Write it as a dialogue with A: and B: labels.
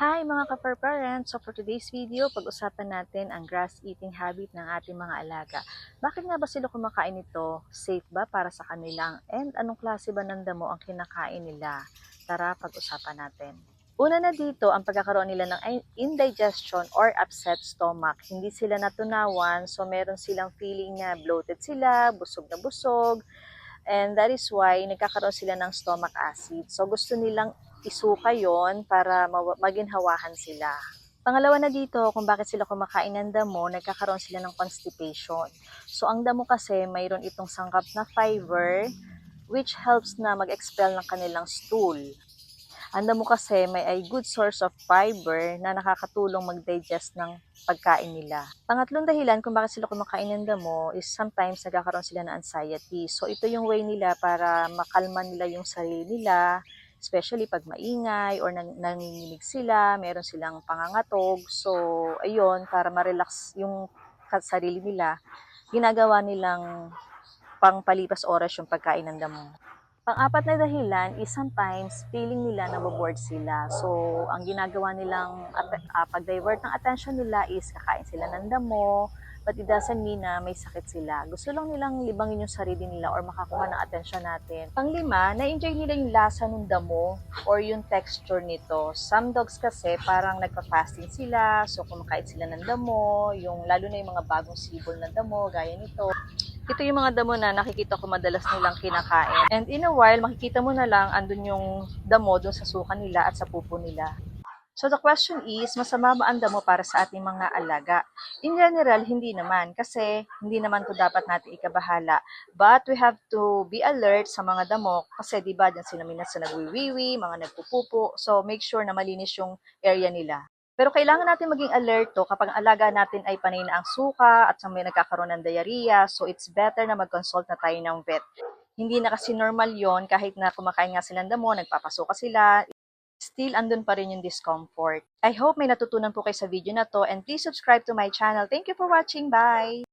A: Hi mga ka-fur parents! So for today's video, pag-usapan natin ang grass eating habit ng ating mga alaga. Bakit nga ba sila kumakain nito? Safe ba para sa kanilang? And anong klase ba ng damo ang kinakain nila? Tara, pag-usapan natin. Una na dito, ang pagkakaroon nila ng indigestion or upset stomach. Hindi sila natunawan, so meron silang feeling na bloated sila, busog na busog, and that is why nagkakaroon sila ng stomach acid. So gusto nilang isuka yon para maginhawahan sila. Pangalawa na dito, kung bakit sila kumakain ng damo, nagkakaroon sila ng constipation. So ang damo kasi mayroon itong sangkap na fiber which helps na mag-expel ng kanilang stool. Ang damo kasi may a good source of fiber na nakakatulong mag-digest ng pagkain nila. Pangatlong dahilan kung bakit sila kumakain ng damo is sometimes nagkakaroon sila ng anxiety. So ito yung way nila para makalma nila yung sarili nila, especially pag maingay or nang, nanginginig sila, meron silang pangangatog. So ayun, para ma-relax yung sarili nila, ginagawa nilang pangpalipas oras yung pagkain ng damo. Pang-apat na dahilan is sometimes feeling nila na bored sila. So, ang ginagawa nilang ah, pag-divert ng attention nila is kakain sila ng damo, but it doesn't mean na may sakit sila. Gusto lang nilang libangin yung sarili nila or makakuha ng attention natin. Panglima, na-enjoy nila yung lasa ng damo or yung texture nito. Some dogs kasi parang nagpa-fasting sila, so kumakain sila ng damo, yung lalo na yung mga bagong sibol na damo, gaya nito. Ito yung mga damo na nakikita ko madalas nilang kinakain. And in a while, makikita mo na lang andun yung damo dun sa suka nila at sa pupo nila. So the question is, masama ba ang damo para sa ating mga alaga? In general, hindi naman kasi hindi naman to dapat natin ikabahala. But we have to be alert sa mga damo kasi di ba dyan sila minsan nagwiwiwi, mga nagpupupo. So make sure na malinis yung area nila. Pero kailangan natin maging alerto kapag ang alaga natin ay panay na ang suka at may nagkakaroon ng diarrhea. So it's better na mag-consult na tayo ng vet. Hindi na kasi normal yon kahit na kumakain nga silang damo, nagpapasuka sila, still andun pa rin yung discomfort. I hope may natutunan po kayo sa video na to and please subscribe to my channel. Thank you for watching. Bye!